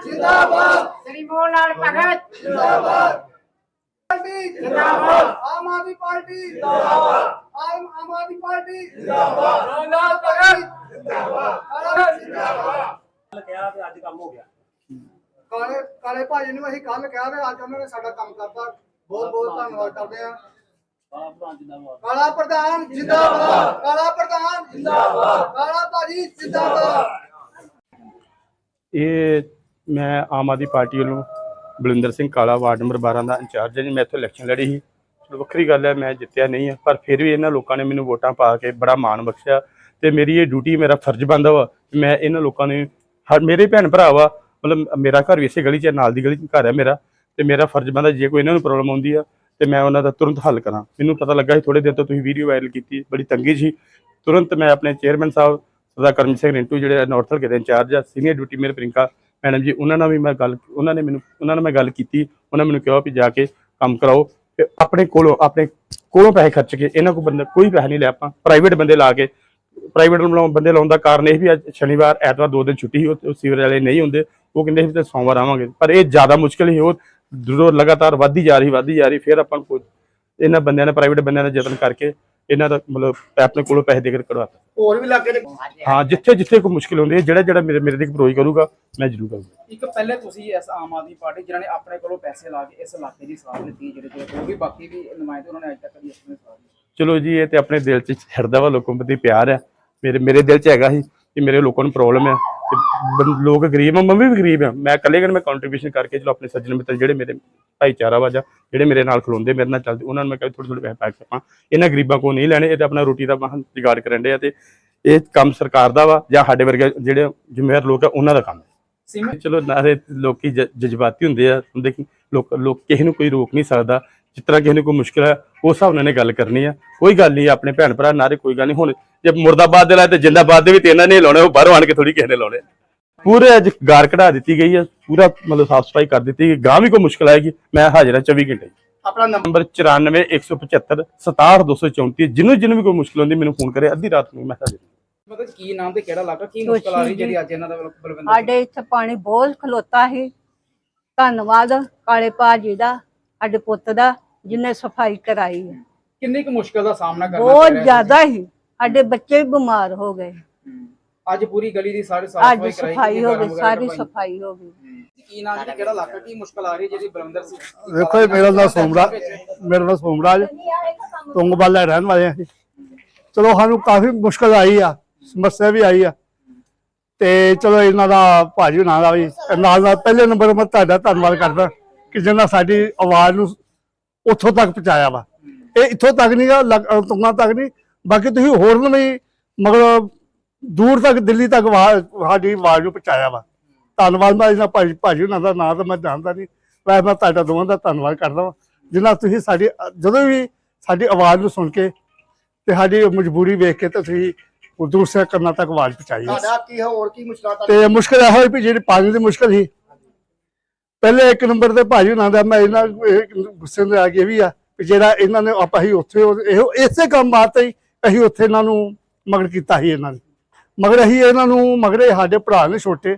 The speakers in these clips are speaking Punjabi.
ਜਿੰਦਾਬਾਦ ਜਿੰਦਾਬਾਦ ਸ੍ਰੀ ਮੋਹਨ ਲਾਲ ਭਗਤ ਜਿੰਦਾਬਾਦ ਪਾਰਟੀ ਜਿੰਦਾਬਾਦ ਆਮ ਆਦਮੀ ਪਾਰਟੀ ਜਿੰਦਾਬਾਦ ਆਮ ਆਮ ਆਦਮੀ ਪਾਰਟੀ ਜਿੰਦਾਬਾਦ ਮੋਹਨ ਲਾਲ ਭਗਤ ਜਿੰਦਾਬਾਦ ਕਿਹਾ ਤੇ ਅੱਜ ਕੰਮ ਹੋ ਗਿਆ ਕਾਲੇ ਕਾਲੇ ਭਾਜੀ ਨੂੰ ਅਸੀਂ ਕੱਲ ਕਿਹਾ ਤੇ ਅੱਜ ਉਹਨਾਂ ਨੇ ਸਾਡਾ ਕੰਮ ਕਰਤਾ ਬਹੁਤ ਬਹੁਤ ਧੰਨਵਾਦ ਕਰਦੇ ਆ ਆਪ ਤਾਂ ਜਿੰਦਾਬਾਦ ਕਾਲਾ ਪ੍ਰਧਾਨ ਜਿੰਦਾਬਾਦ ਕਾਲਾ ਪ੍ਰਧਾਨ ਜਿੰਦਾਬਾਦ ਕਾਲਾ ਭਾਜੀ ਜਿੰਦਾਬਾਦ ਇਹ ਮੈਂ ਆਮ ਆਦਮੀ ਪਾਰਟੀ ਵੱਲੋਂ ਬਲਿੰਦਰ ਸਿੰਘ ਕਾਲਾ ਵਾਰਡ ਨੰਬਰ 12 ਦਾ ਇੰਚਾਰਜ ਹਾਂ ਜੀ। ਮੈਂ ਇੱਥੇ ਇਲੈਕਸ਼ਨ ਲੜੀ ਸੀ। ਚਲੋ ਵੱਖਰੀ ਗੱਲ ਹੈ ਮੈਂ ਜਿੱਤਿਆ ਨਹੀਂ ਹੈ। ਪਰ ਫਿਰ ਵੀ ਇਹਨਾਂ ਲੋਕਾਂ ਨੇ ਮੈਨੂੰ ਵੋਟਾਂ ਪਾ ਕੇ ਬੜਾ ਮਾਣ ਬਖਸ਼ਿਆ ਤੇ ਮੇਰੀ ਇਹ ਡਿਊਟੀ ਮੇਰਾ ਫਰਜ਼ ਬਣਦਾ ਵਾ ਮੈਂ ਇਹਨਾਂ ਲੋਕਾਂ ਨੇ ਹਰ ਮੇਰੇ ਭੈਣ ਭਰਾ ਵਾ ਮਤਲਬ ਮੇਰਾ ਘਰ ਵੀ ਇਸੇ ਗਲੀ 'ਚ ਹੈ, ਨਾਲ ਦੀ ਗਲੀ 'ਚ ਘਰ ਹੈ ਮੇਰਾ ਤੇ ਮੇਰਾ ਫਰਜ਼ ਬਣਦਾ ਜੇ ਕੋਈ ਇਹਨਾਂ ਨੂੰ ਪ੍ਰੋਬਲਮ ਆਉਂਦੀ ਆ ਤੇ ਮੈਂ ਉਹਨਾਂ ਦਾ ਤੁਰੰਤ ਹੱਲ ਕਰਾਂ। ਮੈਨੂੰ ਪਤਾ ਲੱਗਾ ਸੀ ਥੋੜੇ ਦਿਨ ਤੋਂ ਤੁਸੀਂ ਵੀਡੀਓ ਵਾਇਰਲ ਕੀਤੀ ਬੜੀ ਤੰਗੀ ਸੀ। ਤੁਰੰਤ ਮੈਂ ਆਪਣੇ ਚੇਅਰਮੈਨ ਸਾਹਿਬ ਸਰਦਾਰ ਕਰਮਜੀਤ ਸਿੰਘ ਰਿੰਟੂ ਜਿਹੜੇ ਨਾਰਥ ਹਲਕੇ ਦੇ ਇੰਚਾਰਜ ਆ ਸੀਨੀਅਰ ਡਿਊਟੀ ਮੇਰੇ ਪ੍ਰਿੰਕਾ ਮੈਡਮ ਜੀ, ਉਹਨਾਂ ਨਾਲ ਵੀ ਮੈਂ ਗੱਲ ਉਹਨਾਂ ਨੇ ਮੈਨੂੰ ਉਹਨਾਂ ਨਾਲ ਮੈਂ ਗੱਲ ਕੀਤੀ। ਉਹਨਾਂ ਮੈਨੂੰ ਕਿਹਾ ਵੀ ਜਾ ਕੇ ਕੰਮ ਕਰਾਓ ਤੇ ਆਪਣੇ ਕੋਲੋਂ ਆਪਣੇ ਕੋਲੋਂ ਪੈਸੇ ਖਰਚ ਕੇ ਇਹਨਾਂ ਕੋਲ ਬੰਦਾ ਕੋਈ ਪੈਸਾ ਨਹੀਂ ਲਿਆ ਆਪਾਂ। ਪ੍ਰਾਈਵੇਟ ਬੰਦੇ ਲਾ ਕੇ ਪ੍ਰਾਈਵੇਟ ਬੰਦੇ ਲਾਉਣ ਦਾ ਕਾਰਨ ਇਹ ਵੀ ਅੱਜ ਸ਼ਨੀਵਾਰ, ਐਤਵਾਰ ਦੋ ਦਿਨ ਛੁੱਟੀ ਸੀ ਸੀਵਰ ਵਾਲੇ ਨਹੀਂ ਹੁੰਦੇ। ਉਹ ਕਹਿੰਦੇ ਸੀ ਤੇ ਸੋਮਵਾਰ ਆਵਾਂਗੇ। ਪਰ ਇਹ ਜ਼ਿਆਦਾ ਮੁਸ਼ਕਲ ਹੀ ਉਹ ਦੂਰੋਂ ਲਗਾਤਾਰ ਵੱਧਦੀ ਜਾ ਰਹੀ ਵੱਧਦੀ ਜਾ ਰਹੀ। ਫਿਰ ਆਪਾਂ ਕੋਈ- ਇਹਨਾਂ ਬੰਦਿਆਂ ਨੇ ਪ੍ਰਾਈਵੇਟ ਬੰਦਿਆਂ ਨੇ ਯਤਨ ਕਰਕੇ ਇਹਨਾਂ ਦਾ ਮਤਲਬ ਆਪਣੇ ਕੋਲੋਂ ਪੈਸੇ ਦੇ ਕੇ ਕਢਵਾਤਾ। ਹੋਰ ਵੀ ਇਲਾਕੇ ਦੇ ਹਾਂ ਜਿੱਥੇ ਜਿੱਥੇ ਕੋਈ ਮੁਸ਼ਕਲ ਹੁੰਦੀ ਹੈ ਜਿਹੜਾ ਜਿਹੜਾ ਮੇਰੇ ਮੇਰੇ ਤੇ ਅਪਰੋਚ ਕਰੂਗਾ ਮੈਂ ਜ਼ਰੂਰ ਕਰੂੰਗਾ। ਇੱਕ ਪਹਿਲੇ ਤੁਸੀਂ ਇਸ ਆਮ ਆਦਮੀ ਪਾਰਟੀ ਜਿਨ੍ਹਾਂ ਨੇ ਆਪਣੇ ਕੋਲੋਂ ਪੈਸੇ ਲਾ ਕੇ ਇਸ ਇਲਾਕੇ ਦੀ ਸਾਥ ਦਿੱਤੀ ਜਿਹੜੇ ਜਿਹੜੇ ਹੋਰ ਵੀ ਬਾਕੀ ਵੀ ਨੁਮਾਇੰਦੇ ਉਹਨਾਂ ਨੇ ਅੱਜ ਤੱਕ ਕਦੀ ਇਸ ਨੇ ਚਲੋ ਜੀ ਇਹ ਤੇ ਆਪਣੇ ਦਿਲ 'ਚ ਹਿਰਦਾ ਵਾ ਲੋਕਾਂ ਪ੍ਰਤੀ ਪਿਆਰ ਆ ਮੇਰੇ ਮੇਰੇ ਦਿਲ 'ਚ ਹੈਗਾ ਸੀ ਕਿ ਮੇਰੇ ਲੋਕਾਂ ਨੂੰ ਪ੍ਰੋਬਲਮ ਹੈ। ਤੇ ਬੰ- ਲੋਕ ਗਰੀਬ ਆ ਮੈਂ ਵੀ ਗਰੀਬ ਆ। ਮੈਂ ਇਕੱਲੇ ਕਰ ਮੈਂ ਕੰਟਰੀਬਿਊਸ਼ਨ ਕਰਕੇ ਚਲੋ ਆਪਣੇ ਸੱਜਣ ਮਿੱਤਰ ਜਿਹੜੇ ਮੇਰੇ ਭਾਈਚਾਰਾ ਵਾ ਜਾਂ ਜਿਹੜੇ ਮੇਰੇ ਨਾਲ ਖਲੋਂਦੇ ਮੇਰੇ ਨਾਲ ਚੱਲਦੇ ਉਹਨਾਂ ਨੂੰ ਮੈਂ ਕਹਿੰਦਾ ਥੋੜੇ ਥੋੜੇ ਪੈਸੇ ਪਾ ਕੇ ਆਪਾਂ ਇਹਨਾਂ ਗਰੀਬਾਂ ਕੋਲ ਨਹੀਂ ਲੈਣੇ ਇਹ ਤਾਂ ਆਪਣਾ ਰੋਟੀ ਦਾ ਮਹਾਂ ਜੁਗਾੜ ਕਰਨ ਦੇ ਆ ਤੇ ਇਹ ਕੰਮ ਸਰਕਾਰ ਦਾ ਵਾ ਜਾਂ ਸਾਡੇ ਵਰਗੇ ਜਿਹੜੇ ਜ਼ਿੰਮੇਵਾਰ ਲੋਕ ਆ ਉਹਨਾਂ ਦਾ ਕੰਮ ਹੈ। ਸੀਮੇ ਚਲੋ ਨਾਰੇ ਲੋਕੀ ਜ- ਜਜ਼ਬਾਤੀ ਹੁੰਦੇ ਆ ਹੁੰਦੇ ਕਿ ਲੋਕ ਲੋਕ ਕਿਸੇ ਨੂੰ ਕੋਈ ਰੋਕ ਨਹੀਂ ਸਕਦਾ ਜਿਸ ਤਰ੍ਹਾਂ ਕਿਸੇ ਨੂੰ ਕੋਈ ਮੁਸ਼ਕਲ ਹੈ ਉਸ ਹਿਸਾਬ ਨਾਲ ਇਹਨੇ ਗੱਲ ਕਰਨੀ ਆ। ਕੋਈ ਗੱਲ ਨਹੀਂ ਆਪਣੇ ਭੈਣ ਭਰਾ ਨਾਰੇ ਕੋਈ ਗੱਲ ਨਹੀਂ ਹੁਣ ਜੇ ਮੁਰਦਾਬਾਦ ਦੇ ਲਾਏ ਤੇ ਜਿੰਦਾਬਾਦ ਦੇ ਵੀ ਤੇ ਇਹਨਾਂ ਨੇ ਲਾਉਣੇ ਉਹ ਬਾਹਰੋਂ ਆਣ ਕੇ ਥੋੜੀ ਕਿਸੇ ਨੇ ਲਾਉਣੇ। ਪੂਰੇ ਅੱਜ ਗਾਰ ਕਢਾ ਦਿੱਤੀ ਗਈ ਹੈ ਪੂਰਾ ਮਤਲਬ ਸਾਫ਼ ਸਫ਼ਾਈ ਕਰ ਦਿੱਤੀ ਗਈ ਗਾਂ ਵੀ ਕੋਈ ਮੁਸ਼ਕਲ ਆਏਗੀ ਮੈਂ ਹਾਜ਼ਰ ਹਾਂ 24 ਘੰਟੇ ਆਪਣਾ ਨੰਬਰ ਨੰਬਰ 94 175 67234 ਜਿਹਨੂੰ ਜਿਹਨੂੰ ਵੀ ਕੋਈ ਮੁਸ਼ਕਲ ਹੁੰਦੀ ਮੈਨੂੰ ਫੋਨ ਕਰੇ ਅੱਧੀ ਰਾਤ ਨੂੰ ਮੈਂ ਹਾਜ਼ਰ ਹਾਂ। ਮਤਲਬ ਕੀ ਨਾਮ ਤੇ ਕਿਹੜਾ ਇਲਾਕਾ ਕੀ ਮੁਸ਼ਕਲ ਆ ਰਹੀ ਜਿਹੜੀ ਅੱਜ ਇਹਨਾਂ ਦਾ ਬਲਵਿੰਦਰ ਸਾਡੇ ਇੱਥੇ ਪਾਣੀ ਬਹੁਤ ਖਲੋਤਾ ਸੀ। ਧੰਨਵਾਦ ਕਾਲੇ ਭਾਜੀ ਦਾ ਸਾਡੇ ਪੁੱਤ ਦਾ ਜਿਨੇ ਸਫ਼ਾਈ ਕਰਾਈ ਹੈ। ਕਿੰਨੀ ਕੁ ਮੁਸ਼ਕਲ ਦਾ ਸਾਹਮਣਾ ਕਰਨਾ ਬਹੁਤ ਜ਼ਿਆਦਾ ਹੀ। ਸਾਡੇ ਬੱਚੇ ਵੀ ਬਿਮਾਰ ਹੋ ਗਏ। ਹੂੰ। ਅੱਜ ਪੂਰੀ ਗਲੀ ਦੀ ਸਾਰੀ ਸਾਫ਼ ਅੱਜ ਸਫ਼ਾਈ ਕਰਾਈ ਸਫ਼ਾਈ ਹੋ ਗਈ ਸਾਰੀ ਸਫ਼ਾਈ ਹੋ ਗਈ। ਕੀ ਨਾਮ ਜੀ? ਕਿਹੜਾ ਇਲਾਕਾ? ਕੀ ਮੁਸ਼ਕਲ ਆ ਰਹੀ ਹੈ ਜਿਹੜੀ ਬਲਵਿੰਦਰ ਸਿੰਘ? ਵੇਖੋ ਜੀ ਮੇਰਾ ਨਾਮ ਸੋਮਰਾਜ ਮੇਰਾ ਨਾਮ ਸੋਮਰਾਜ। ਤੁੰਗਵਾਲ ਰਹਿਣ ਵਾਲੇ ਆ ਅਸੀਂ। ਚਲੋ ਸਾਨੂੰ ਕਾਫੀ ਮੁਸ਼ਕਲ ਆਈ ਆ ਸਮੱਸਿਆ ਵੀ ਆਈ ਆ। ਤੇ ਚਲੋ ਇਹਨਾਂ ਦਾ ਭਾਜੀ ਨਾਲ ਦਾ ਵੀ ਨਾਲ ਨਾਲ ਪਹਿਲੇ ਨੰਬਰ ਮੈਂ ਤੁਹਾਡਾ ਧੰਨਵਾਦ ਕਰਦਾ ਕਿ ਜਿਹਨਾਂ ਸਾਡੀ ਆਵਾਜ਼ ਨੂੰ ਉੱਥੋਂ ਤੱਕ ਪਹੁੰਚਾਇਆ ਵਾ। ਇਹ ਇੱਥੋਂ ਤੱਕ ਨਹੀਂ ਗਾ ਤੁੰਗਾਂ ਤੱਕ ਨਹੀਂ ਬਾਕੀ ਤੁਸੀਂ ਹੋਰ ਨੂੰ ਵੀ ਮਗਰ ਦੂਰ ਤੱਕ ਦਿੱਲੀ ਤੱਕ ਸਾਡੀ ਆਵਾਜ਼ ਨੂੰ ਪਹੁੰਚਾਇਆ ਵਾ। ਧੰਨਵਾਦ ਮੈਂ ਇਹਨਾਂ ਭਾਜੀ ਭਾਜੀ ਉਹਨਾਂ ਦਾ ਨਾਂ ਤਾਂ ਮੈਂ ਜਾਣਦਾ ਨਹੀਂ। ਵੈਸੇ ਮੈਂ ਤੁਹਾਡਾ ਦੋਵਾਂ ਦਾ ਧੰਨਵਾਦ ਕਰਦਾ ਹਾਂ ਜਿਨ੍ਹਾਂ ਤੁਸੀਂ ਸਾਡੀ ਜਦੋਂ ਵੀ ਸਾਡੀ ਆਵਾਜ਼ ਨੂੰ ਸੁਣ ਕੇ ਤੇ ਸਾਡੀ ਮਜਬੂਰੀ ਵੇਖ ਕੇ ਤੇ ਤੁਸੀਂ ਉਹ ਦੂਸਰੇ ਕੰਨਾਂ ਤੱਕ ਆਵਾਜ਼ ਪਹੁੰਚਾਈ ਤੁਹਾਡਾ ਕੀ ਹੋਰ ਕੀ ਮੁਸ਼ਕਲਾਂ ਤੇ ਮੁਸ਼ਕਲ ਇਹ ਹੋਈ ਵੀ ਜਿਹੜੀ ਪਾਣੀ ਦੀ ਮੁਸ਼ਕਲ ਸੀ। ਪਹਿਲੇ ਇੱਕ ਨੰਬਰ ਤੇ ਭਾਜੀ ਉਹਨਾਂ ਦਾ ਮੈਂ ਇਹਨਾਂ ਇਹ ਗੁੱਸੇ ਨਾਲ ਆ ਗਿਆ ਵੀ ਆ ਵੀ ਜਿਹੜਾ ਇਹਨਾਂ ਨੇ ਆਪਾਂ ਹੀ ਉੱਥੇ ਇਹੋ ਇਸੇ ਕੰਮ ਆਤੇ ਹੀ ਅਸੀਂ ਉੱਥੇ ਇਹਨਾਂ ਨੂੰ ਮਗਰ ਕੀਤਾ ਸੀ ਇਹਨਾਂ ਨੇ। ਮਗਰ ਅਸੀਂ ਇਹਨਾਂ ਨੂੰ ਮਗਰ ਸਾਡੇ ਭਰਾ ਨੇ ਛੋਟੇ।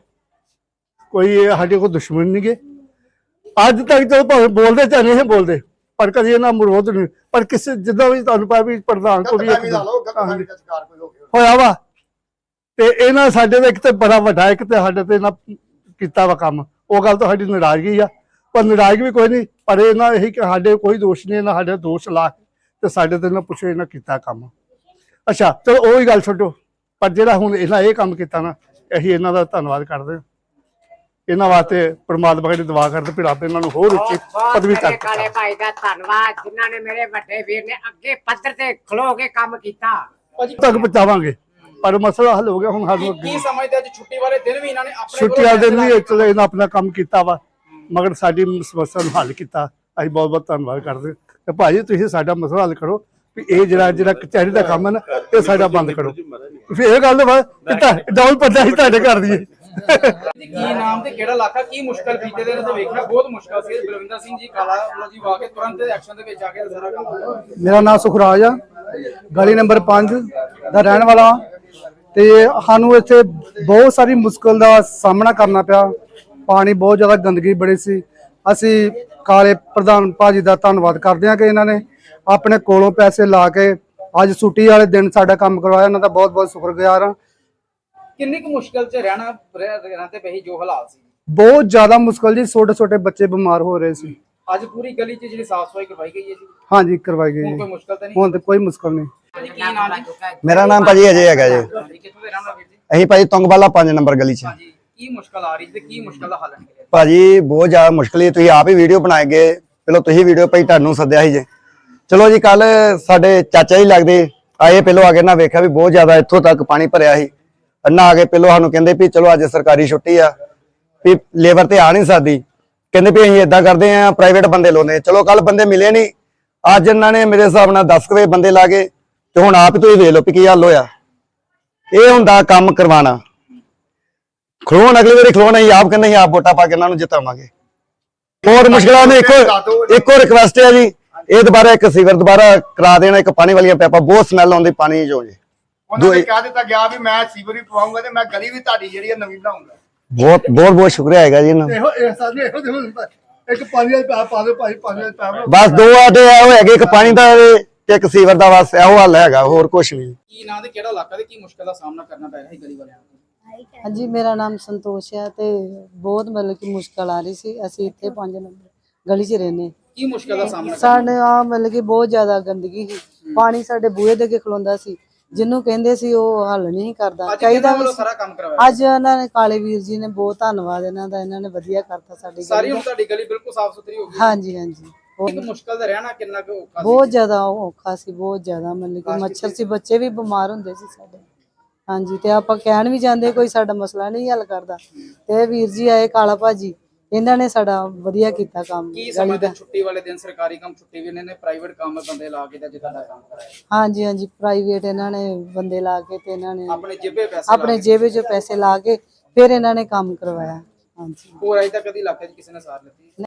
ਕੋਈ ਸਾਡੇ ਕੋਲ ਦੁਸ਼ਮਣ ਨਹੀਂ ਗੇ। ਅੱਜ ਤੱਕ ਤਾਂ ਭਾਵੇਂ ਬੋਲਦੇ ਚਾਹੇ ਨਹੀਂ ਬੋਲਦੇ ਪਰ ਕਦੀ ਇਹਨਾਂ ਵਿਰੋਧ ਨਹੀਂ। ਪਰ ਕਿਸੇ ਜਿੱਦਾਂ ਵੀ ਤੁਹਾਨੂੰ ਪਤਾ ਵੀ ਪ੍ਰਧਾਨ ਕੋਈ ਹੋਇਆ ਵਾ। ਤੇ ਇਹਨਾਂ ਸਾਡੇ ਤੇ ਇੱਕ ਤੇ ਬੜਾ ਵੱਡਾ ਇੱਕ ਤੇ ਸਾਡੇ ਤੇ ਇਹਨਾਂ ਕੀਤਾ ਵਾ ਕੰਮ। ਉਹ ਗੱਲ ਤਾਂ ਸਾਡੀ ਨਾਰਾਜ਼ਗੀ ਆ। ਪਰ ਨਾਰਾਜ਼ਗੀ ਵੀ ਕੋਈ ਨਹੀਂ ਪਰ ਇਹਨਾਂ ਇਹੀ ਸਾਡੇ ਕੋਈ ਦੋਸ਼ ਨਹੀਂ ਇਹਨਾਂ ਸਾਡੇ ਦੋਸ਼ ਲਾ ਕੇ ਤੇ ਸਾਡੇ ਤੇ ਇਹਨਾਂ ਪੁੱਛੋ ਇਹਨਾਂ ਕੀਤਾ ਕੰਮ। ਅੱਛਾ ਚਲੋ ਉਹ ਹੀ ਗੱਲ ਛੱਡੋ। ਪਰ ਜਿਹੜਾ ਹੁਣ ਇਹਨਾਂ ਇਹ ਕੰਮ ਕੀਤਾ ਨਾ ਅਸੀਂ ਇਹਨਾਂ ਦਾ ਧੰਨਵਾਦ ਕਰਦੇ ਹਾਂ। ਇਹਨਾਂ ਵਾਸਤੇ ਪ੍ਰਮਾਤਮਾ ਦੀ ਦੁਆ ਕਰਦੇ ਫਿਰ ਆਪੇ ਇਹਨਾਂ ਨੂੰ ਹੋਰ ਉੱਚੀ ਪਦਵੀ ਤੱਕ ਕਾਲੇ ਭਾਈ ਦਾ ਧੰਨਵਾਦ ਜਿਨ੍ਹਾਂ ਨੇ ਮੇਰੇ ਵੱਡੇ ਵੀਰ ਨੇ ਅੱਗੇ ਪੱਧਰ ਤੇ ਖਲੋ ਕੇ ਕੰਮ ਕੀਤਾ। ਤੱਕ ਪਹੁੰਚਾਵਾਂਗੇ। ਪਰ ਮਸਲਾ ਹੱਲ ਹੋ ਗਿਆ ਹੁਣ ਸਾਨੂੰ ਕੀ ਅੱਗੇ। ਕੀ ਸਮਝਦੇ ਅੱਜ ਛੁੱਟੀ ਵਾਲੇ ਦਿਨ ਵੀ ਇਹਨਾਂ ਨੇ ਆਪਣੇ ਛੁੱਟੀ ਵਾਲੇ ਦਿਨ ਵੀ ਚਲੋ ਇਹਨਾਂ ਆਪਣਾ ਕੰਮ ਕੀਤਾ ਵਾ ਮਗਰ ਸਾਡੀ ਸਮੱਸਿਆ ਨੂੰ ਹੱਲ ਕੀਤਾ। ਅਸੀਂ ਬਹੁਤ ਬਹੁਤ ਧੰਨਵਾਦ ਕਰਦੇ ਹਾਂ। ਤੇ ਭਾਜੀ ਤੁਸੀਂ ਸਾਡਾ ਮਸਲਾ ਹੱਲ ਕਰੋ। ਵੀ ਇਹ ਜਿਹੜਾ ਜਿਹੜਾ ਕਚਹਿਰੀ ਦਾ ਕੰਮ ਹੈ ਨਾ ਇਹ ਸਾਡਾ ਬੰਦ ਕਰੋ। ਫਿਰ ਇਹ ਗੱਲ ਵਾ ਡਬਲ ਪੱਦਾ ਹੀ ਤੁਹਾਡੇ ਘਰ ਦੀ ਹੈ। ਜੀ, ਕੀ ਨਾਮ ਤੇ ਕਿਹੜਾ ਇਲਾਕਾ ਕੀ ਮੁਸ਼ਕਲ ਬੀਤੇ ਦੇ ਨੇ ਤੇ ਵੇਖਣਾ ਬਹੁਤ ਮੁਸ਼ਕਲ ਸੀ। ਬਲਵਿੰਦਰ ਸਿੰਘ ਜੀ ਕਾਲਾ ਜੀ ਵਾ ਕੇ ਤੁਰੰਤ ਐਕਸ਼ਨ ਦੇ ਵਿੱਚ ਆ ਕੇ ਸਾਰਾ ਕੰਮ ਮੇਰਾ ਨਾਮ ਸੁਖਰਾਜ ਆ। ਗਲੀ ਨੰਬਰ 5 ਦਾ ਰਹਿਣ ਵਾਲਾ ਤੇ ਸਾਨੂੰ ਇੱਥੇ ਬਹੁਤ ਸਾਰੀ ਮੁਸ਼ਕਲ ਦਾ ਸਾਹਮਣਾ ਕਰਨਾ ਪਿਆ। ਪਾਣੀ ਬਹੁਤ ਜ਼ਿਆਦਾ ਗੰਦਗੀ ਬੜੀ ਸੀ। ਅਸੀਂ ਕਾਲੇ ਪ੍ਰਧਾਨ ਭਾਜੀ ਦਾ ਧੰਨਵਾਦ ਕਰਦੇ ਹਾਂ ਕਿ ਇਹਨਾਂ ਨੇ ਆਪਣੇ ਕੋਲੋਂ ਪੈਸੇ ਲਾ ਕੇ ਅੱਜ ਛੁੱਟੀ ਵਾਲੇ ਦਿਨ ਸਾਡਾ ਕੰਮ ਕਰਵਾਇਆ ਇਹਨਾਂ ਦਾ ਬਹੁਤ ਬਹੁਤ ਸ਼ੁਕਰਗੁਜ਼ਾਰ ਹਾਂ। ਕਿੰਨੀ ਕੁ ਮੁਸ਼ਕਲ 'ਚ ਰਹਿਣਾ ਰਹਿ- ਰਹਿੰਦੇ ਪਏ ਜੋ ਹਾਲਾਤ ਸੀ? ਬਹੁਤ ਜ਼ਿਆਦਾ ਮੁਸ਼ਕਲ ਜੀ ਛੋਟੇ ਛੋਟੇ ਬੱਚੇ ਬਿਮਾਰ ਹੋ ਰਹੇ ਸੀ। ਅੱਜ ਪੂਰੀ ਗਲੀ 'ਚ ਜਿਹੜੀ ਸਾਫ਼ ਸਫ਼ਾਈ ਕਰਵਾਈ ਗਈ ਹੈ ਜੀ? ਹਾਂਜੀ ਕਰਵਾਈ ਗਈ ਹੁਣ ਕੋਈ ਮੁਸ਼ਕਲ ਤਾਂ ਨਹੀਂ? ਹੁਣ ਤੇ ਕੋਈ ਮੁਸ਼ਕਲ ਨਹੀਂ। ਕੀ ਨਾਮ ਜੀ ਮੇਰਾ ਨਾਮ ਭਾਜੀ ਅਜੇ ਹੈਗਾ ਜੀ। ਕਿੱਥੋਂ ਦੇ ਰਹਿਣ ਵਾਲੇ ਵੀਰ ਜੀ? ਅਸੀਂ ਭਾਜੀ ਤੁੰਗਵਾਲਾ 5 ਨੰਬਰ ਗਲੀ 'ਚ। ਹਾਂਜੀ ਕੀ ਮੁਸ਼ਕਲ ਆ ਰਹੀ ਤੇ ਕੀ ਮੁਸ਼ਕਲ ਦਾ ਹੱਲ ਨਿਕਲਿਆ? ਭਾਜੀ ਬਹੁਤ ਜ਼ਿਆਦਾ ਮੁਸ਼ਕਲ ਹੈ ਤੁਸੀਂ ਆਪ ਹੀ ਵੀਡੀਓ ਬਣਾਏ ਗਏ। ਪਹਿਲਾਂ ਤੁਸੀਂ ਵੀਡੀਓ ਭਾਈ ਤੁਹਾਨੂੰ ਸੱਦਿਆ ਸੀ ਜੇ। ਚਲੋ ਜੀ ਕੱਲ ਸਾਡੇ ਚਾਚਾ ਜੀ ਲੱਗਦੇ। ਆਏ ਪਹਿਲੋਂ ਆ ਕੇ ਨਾ ਵੇਖਿਆ ਵੀ ਬਹੁਤ ਜ਼ਿਆਦਾ ਇੱਥੋਂ ਤੱਕ ਪਾਣੀ ਭਰਿਆ ਸੀ। ਅੰਨਾ ਆ ਕੇ ਪਹਿਲੋਂ ਸਾਨੂੰ ਕਹਿੰਦੇ ਵੀ ਚਲੋ ਅੱਜ ਸਰਕਾਰੀ ਛੁੱਟੀ ਆ, ਵੀ ਲੇਬਰ ਤੇ ਆ ਨਹੀਂ ਸਕਦੀ। ਕਹਿੰਦੇ ਵੀ ਅਸੀਂ ਇਦਾਂ ਕਰਦੇ ਆ ਪ੍ਰਾਈਵੇਟ ਬੰਦੇ ਲਾਉਂਦੇ ਚਲੋ ਕੱਲ ਬੰਦੇ ਮਿਲੇ ਨਹੀਂ। ਅੱਜ ਇਹਨਾਂ ਨੇ ਮੇਰੇ ਹਿਸਾਬ ਨਾਲ 10 ਕੁ ਬੰਦੇ ਲਾ ਗਏ ਤੇ ਹੁਣ ਆਪ ਹੀ ਤੁਸੀਂ ਵੇਖ ਲਓ ਵੀ ਕੀ ਹੱਲ ਹੋਇਆ। ਇਹ ਹੁੰਦਾ ਕੰਮ ਕਰਵਾਉਣਾ। ਖਲੋਣ, ਅਗਲੇ ਵਾਰੀ ਖਲੋਣ ਅਸੀਂ ਆਪ ਕਹਿੰਦੇ ਅਸੀਂ ਆਪ ਵੋਟਾਂ ਪਾ ਕੇ ਇਹਨਾਂ ਨੂੰ ਜਿਤਾਵਾਂਗੇ। ਹੋਰ ਮੁਸ਼ਕਲਾਂ ਨੇ ਇੱਕੋ ਇੱਕੋ ਰਿਕਵੈਸਟ ਹੈ ਜੀ। ਇਹ ਦੁਬਾਰਾ ਇੱਕ ਸੀਵਰ ਦੁਬਾਰਾ ਕਰਾ ਦੇਣਾ ਇੱਕ ਪਾਣੀ ਵਾਲੀਆਂ ਪੈਪਾਂ ਬਹੁਤ ਸਮੈਲ ਆਉਂਦੀ ਪਾਣੀ ਚੋਂ ਜੀ। ਉਹਨਾਂ ਨੇ ਕਹਿ ਦਿੱਤਾ ਗਿਆ ਵੀ ਮੈਂ ਸੀਵਰ ਵੀ ਪਵਾਉਂਗਾ ਤੇ ਮੈਂ ਗਲੀ ਵੀ ਤੁਹਾਡੀ ਜਿਹੜੀ ਹੈ ਨਵੀਂ ਬਣਾਉਂਗਾ। ਬਹੁਤ ਬਹੁਤ ਬਹੁਤ ਸ਼ੁਕਰੀਆ ਹੈਗਾ ਜੀ ਇਹਨਾਂ ਦਾ। ਇਹੋ ਇਹ ਸਾਡੇ ਇਹੋ ਜਿਹੇ ਹੁੰਦਾ। ਇੱਕ ਪਾਣੀ ਦਾ ਪਿਆ ਪਾ ਦਿਓ ਭਾਈ ਪਾਣੀ ਦਾ ਪਿਆ ਬਸ ਦੋ ਆਟੇ ਇਹੋ ਹੈਗੇ ਇੱਕ ਪਾਣੀ ਦਾ ਤੇ ਇੱਕ ਸੀਵਰ ਦਾ ਬਸ ਇਹੋ ਹੱਲ ਹੈਗਾ ਹੋਰ ਕੁਝ ਨਹੀਂ। ਕੀ ਨਾਂ ਤੇ ਕਿਹੜਾ ਇਲਾਕਾ ਤੇ ਕੀ ਮੁਸ਼ਕਲ ਦਾ ਸਾਹਮਣਾ ਕਰਨਾ ਪੈ ਰਿਹਾ ਸੀ ਗਲੀ ਵਾਲਿਆਂ ਨੂੰ? ਹਾਂਜੀ ਮੇਰਾ ਨਾਮ ਸੰਤੋਸ਼ ਹੈ ਤੇ ਬਹੁਤ ਮਤਲਬ ਕਿ ਮੁਸ਼ਕਲ ਆ ਰਹੀ ਸੀ। ਅਸੀਂ ਇੱਥੇ 5 ਨੰਬਰ ਗਲੀ 'ਚ ਰਹਿੰਦੇ ਕੀ ਮੁਸ਼ਕਲ ਦਾ ਸਾਹਮਣਾ ਸਾਡੇ ਆ ਮਤਲਬ ਕਿ ਬਹੁਤ ਜ਼ਿਆਦਾ ਗੰਦਗੀ ਸੀ। ਪਾਣੀ ਸਾਡੇ ਬੂਹੇ ਦੇ ਅੱਗੇ ਖਲੋਂਦਾ ਸੀ। ਜਿਹਨੂੰ ਕਹਿੰਦੇ ਸੀ ਉਹ ਹੱਲ ਨਹੀਂ ਕਰਦਾ। ਚਾਹੀਦਾ ਵੀ। ਸਾਰਾ ਕੰਮ ਕਰਵਾਇਆ? ਅੱਜ ਉਹਨਾਂ ਨੇ ਕਾਲੇ ਵੀਰ ਜੀ ਨੇ ਬਹੁਤ ਧੰਨਵਾਦ ਇਹਨਾਂ ਦਾ। ਇਹਨਾਂ ਨੇ ਵਧੀਆ ਕਰਤਾ ਸਾਡੀ ਸਾਰੀ ਹੁਣ ਤੁਹਾਡੀ ਗਲੀ ਬਿਲਕੁਲ ਸਾਫ਼ ਸੁਥਰੀ ਹੋ ਗਈ। ਹਾਂਜੀ ਹਾਂਜੀ। ਬਹੁਤ- ਇੱਕ ਮੁਸ਼ਕਲ ਦਾ ਰਹਿਣਾ ਕਿੰਨਾ ਕੁ ਔਖਾ ਸੀ? ਬਹੁਤ ਜ਼ਿਆਦਾ ਔਖਾ ਸੀ ਬਹੁਤ ਜ਼ਿਆਦਾ ਮਤਲਬ ਕਿ ਮੱਛਰ ਸੀ। ਬੱਚੇ ਵੀ ਬਿਮਾਰ ਹੁੰਦੇ ਸੀ ਸਾਡੇ। ਹਾਂਜੀ ਤੇ ਆਪਾਂ ਕਹਿਣ ਵੀ ਜਾਂਦੇ ਕੋਈ ਸਾਡਾ ਮਸਲਾ ਨਹੀਂ ਹੱਲ ਕਰਦਾ। ਤੇ ਵੀਰ ਜੀ ਆਏ ਕਾਲਾ ਭਾਜੀ। ਇਹਨਾਂ ਨੇ ਸਾਡਾ ਵਧੀਆ ਕੀਤਾ ਕੰਮ ਕੀ ਸਮਝਦੇ ਦਾ। ਛੁੱਟੀ ਵਾਲੇ ਦਿਨ ਸਰਕਾਰੀ ਕੰਮ ਛੁੱਟੀ ਵੀ ਇਹਨਾਂ ਨੇ ਪ੍ਰਾਈਵੇਟ ਕੰਮ ਬੰਦੇ ਲਾ ਕੇ ਤੇ ਅੱਜ ਤੁਹਾਡਾ ਕੰਮ ਕਰਾਇਆ। ਹਾਂਜੀ ਹਾਂਜੀ ਪ੍ਰਾਈਵੇਟ ਇਹਨਾਂ ਨੇ ਬੰਦੇ ਲਾ ਕੇ ਤੇ ਇਹਨਾਂ ਨੇ ਆਪਣੇ ਜੇਬੇ ਪੈਸੇ ਆਪਣੇ ਜੇਬੇ 'ਚੋਂ ਪੈਸੇ ਲਾ ਕੇ ਫਿਰ ਇਹਨਾਂ ਨੇ ਕੰਮ ਕਰਵਾਇਆ। ਹਾਂਜੀ। ਹੋਰ ਅਜੇ ਤੱਕ ਕਦੀ ਇਲਾਕੇ 'ਚ ਕਿਸੇ ਨੇ ਸਾਰ ਲਿੱਤੀ